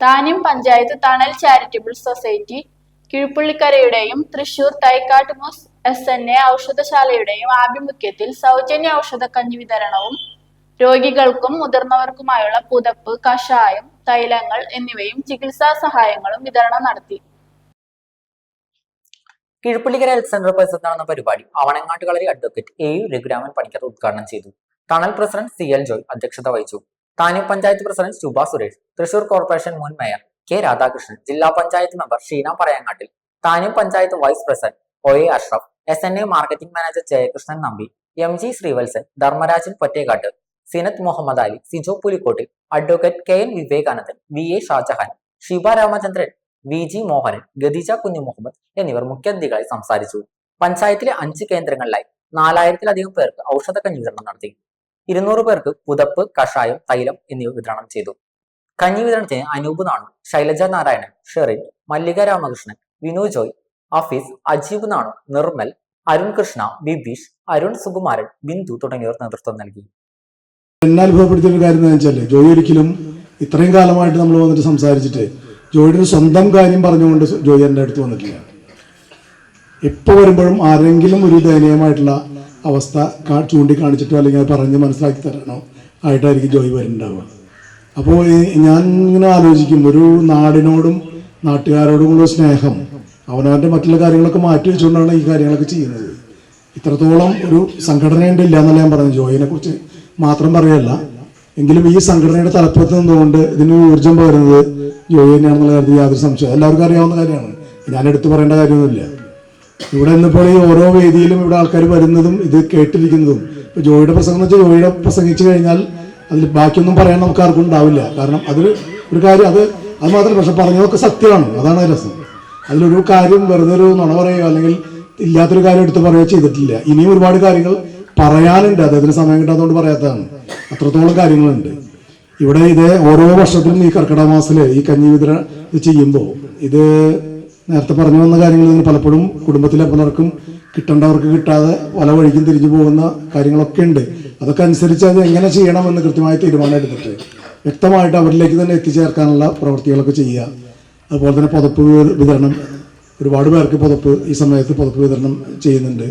Thanyam panchayat Thanal charitable society കിഴുപ്പുള്ളിക്കരയുടെയും Thrissur Thaikkattumooss S N A ഔഷധശാലയുടെയും ആഭിമുഖ്യത്തിൽ സൗജന്യ ഔഷധ കഞ്ഞി വിതരണവും രോഗികൾക്കും മുതിർന്നവർക്കുമായുള്ള പുതപ്പ് കഷായം തൈലങ്ങൾ എന്നിവയും ചികിത്സാ സഹായങ്ങളും വിതരണം നടത്തി. കിഴുപ്പള്ളിക്കര ഹെൽത്ത് സെന്റർ പരിസരത്ത് നടന്ന പരിപാടി Avanangattu Kalari advocate A U Raghuraman Panicker ഉദ്ഘാടനം ചെയ്തു. Thanal president C L Joy അധ്യക്ഷത വഹിച്ചു. താനൂർ പഞ്ചായത്ത് പ്രസിഡന്റ് ശുഭ സുരേഷ് തൃശൂർ കോർപ്പറേഷൻ മുൻ മേയർ കെ രാധാകൃഷ്ണൻ ജില്ലാ panchayat member Sheena Parayangattil Tanur panchayat vice president O A Ashraf S N A marketing manager Jayakrishnan Nambi M G Sreevalsan Dharmarajan Pottekkat Sinath Muhammad Ali Sijo Pulikkottil advocate K N Vivekanandan V A Shajahan Shiba Ramachandran V G Mohanan Gadija Kunju Muhammad എന്നിവർ മുഖ്യാതിഥികളായി സംസാരിച്ചു. പഞ്ചായത്തിലെ അഞ്ച് കേന്ദ്രങ്ങളിലായി നാലായിരത്തിലധികം പേർക്ക് ഔഷധ വിതരണം നടത്തി. ഇരുന്നൂറ് പേർക്ക് പുതപ്പ് കഷായം തൈലം എന്നിവ വിതരണം ചെയ്തു. കഞ്ഞി വിതരണത്തിന് അനൂപ് നാണു ശൈലജ നാരായണൻ ഷെറിൻ മല്ലിക രാമകൃഷ്ണൻ വിനു ജോയ് അഫീസ് അജീബ് നാണു നിർമ്മൽ അരുൺ കൃഷ്ണ ബിബീഷ് അരുൺ സുകുമാരൻ ബിന്ദു തുടങ്ങിയവർ നേതൃത്വം നൽകി. എന്നെ അനുഭവപ്പെടുത്തിയ ഒരു കാര്യം എന്ന് വെച്ചാൽ ജോയി ഒരിക്കലും ഇത്രയും കാലമായിട്ട് നമ്മൾ വന്നിട്ട് സംസാരിച്ചിട്ട് ജോയിയുടെ സ്വന്തം കാര്യം പറഞ്ഞുകൊണ്ട് ജോയി എന്റെ അടുത്ത് വന്നിട്ടില്ല. എപ്പോൾ വരുമ്പോഴും ആരെങ്കിലും ഒരു ദയനീയമായിട്ടുള്ള അവസ്ഥ ചൂണ്ടിക്കാണിച്ചിട്ടോ അല്ലെങ്കിൽ പറഞ്ഞ് മനസ്സിലാക്കി തരണോ. ആയിട്ടായിരിക്കും ജോയി വരുന്നുണ്ടാവുക. അപ്പോൾ ഞാൻ ഇങ്ങനെ ആലോചിക്കും. ഒരു നാടിനോടും നാട്ടുകാരോടുമുള്ള സ്നേഹം അവനവന്റെ മറ്റുള്ള കാര്യങ്ങളൊക്കെ മാറ്റി വെച്ചുകൊണ്ടാണ് ഈ കാര്യങ്ങളൊക്കെ ചെയ്യുന്നത്. ഇത്രത്തോളം ഒരു സംഘടനയുണ്ട് ഇല്ല എന്നല്ല ഞാൻ പറഞ്ഞു ജോയിനെ കുറിച്ച് മാത്രം പറയല്ല. എങ്കിലും ഈ സംഘടനയുടെ തലപ്പത്ത് നിന്നുകൊണ്ട് ഇതിന് ഊർജം പകരുന്നത് ജോയി തന്നെയാണെന്നുള്ള കാര്യത്തിൽ യാതൊരു സംശയം എല്ലാവർക്കും അറിയാവുന്ന കാര്യമാണ്. ഞാൻ എടുത്തു പറയേണ്ട കാര്യമൊന്നുമില്ല. ഇവിടെ ഇന്നിപ്പോൾ ഈ ഓരോ വേദിയിലും ഇവിടെ ആൾക്കാർ വരുന്നതും ഇത് കേട്ടിരിക്കുന്നതും. ഇപ്പൊ ജോയിയുടെ പ്രസംഗം വെച്ചാൽ ജോയിയുടെ പ്രസംഗിച്ചു കഴിഞ്ഞാൽ അതിൽ ബാക്കിയൊന്നും പറയാൻ നമുക്ക് ആർക്കും ഉണ്ടാവില്ല. കാരണം അതിൽ ഒരു കാര്യം അത് അത് മാത്രമല്ല പക്ഷെ പറഞ്ഞതൊക്കെ സത്യമാണ്. അതാണ് രസം. അതിലൊരു കാര്യം വെറുതെ ഒരു നുണ പറയുകയോ അല്ലെങ്കിൽ ഇല്ലാത്തൊരു കാര്യം എടുത്ത് പറയുകയോ ചെയ്തിട്ടില്ല. ഇനിയും ഒരുപാട് കാര്യങ്ങൾ പറയാനുണ്ട്. അദ്ദേഹത്തിന് സമയം കിട്ടാത്തതുകൊണ്ട് പറയാത്തതാണ്. അത്രത്തോളം കാര്യങ്ങളുണ്ട്. ഇവിടെ ഇത് ഓരോ വർഷത്തിലും ഈ കർക്കിടക മാസത്തിൽ ഈ കഞ്ഞി വിതരണം ഇത് ചെയ്യുമ്പോൾ ഇത് നേരത്തെ പറഞ്ഞു വന്ന കാര്യങ്ങൾ ഇതിന് പലപ്പോഴും കുടുംബത്തിലെ പലർക്കും കിട്ടേണ്ടവർക്ക് കിട്ടാതെ പല വഴിക്കും തിരിഞ്ഞു പോകുന്ന കാര്യങ്ങളൊക്കെ ഉണ്ട്. അതൊക്കെ അനുസരിച്ച് അത് എങ്ങനെ ചെയ്യണമെന്ന് കൃത്യമായി തീരുമാനം എടുത്തിട്ട് വ്യക്തമായിട്ട് അവരിലേക്ക് തന്നെ എത്തിച്ചേർക്കാനുള്ള പ്രവൃത്തികളൊക്കെ ചെയ്യുക. അതുപോലെ തന്നെ പുതപ്പ് വിതരണം ഒരുപാട് പേർക്ക് പുതപ്പ് ഈ സമയത്ത് പുതപ്പ് വിതരണം ചെയ്യുന്നുണ്ട്.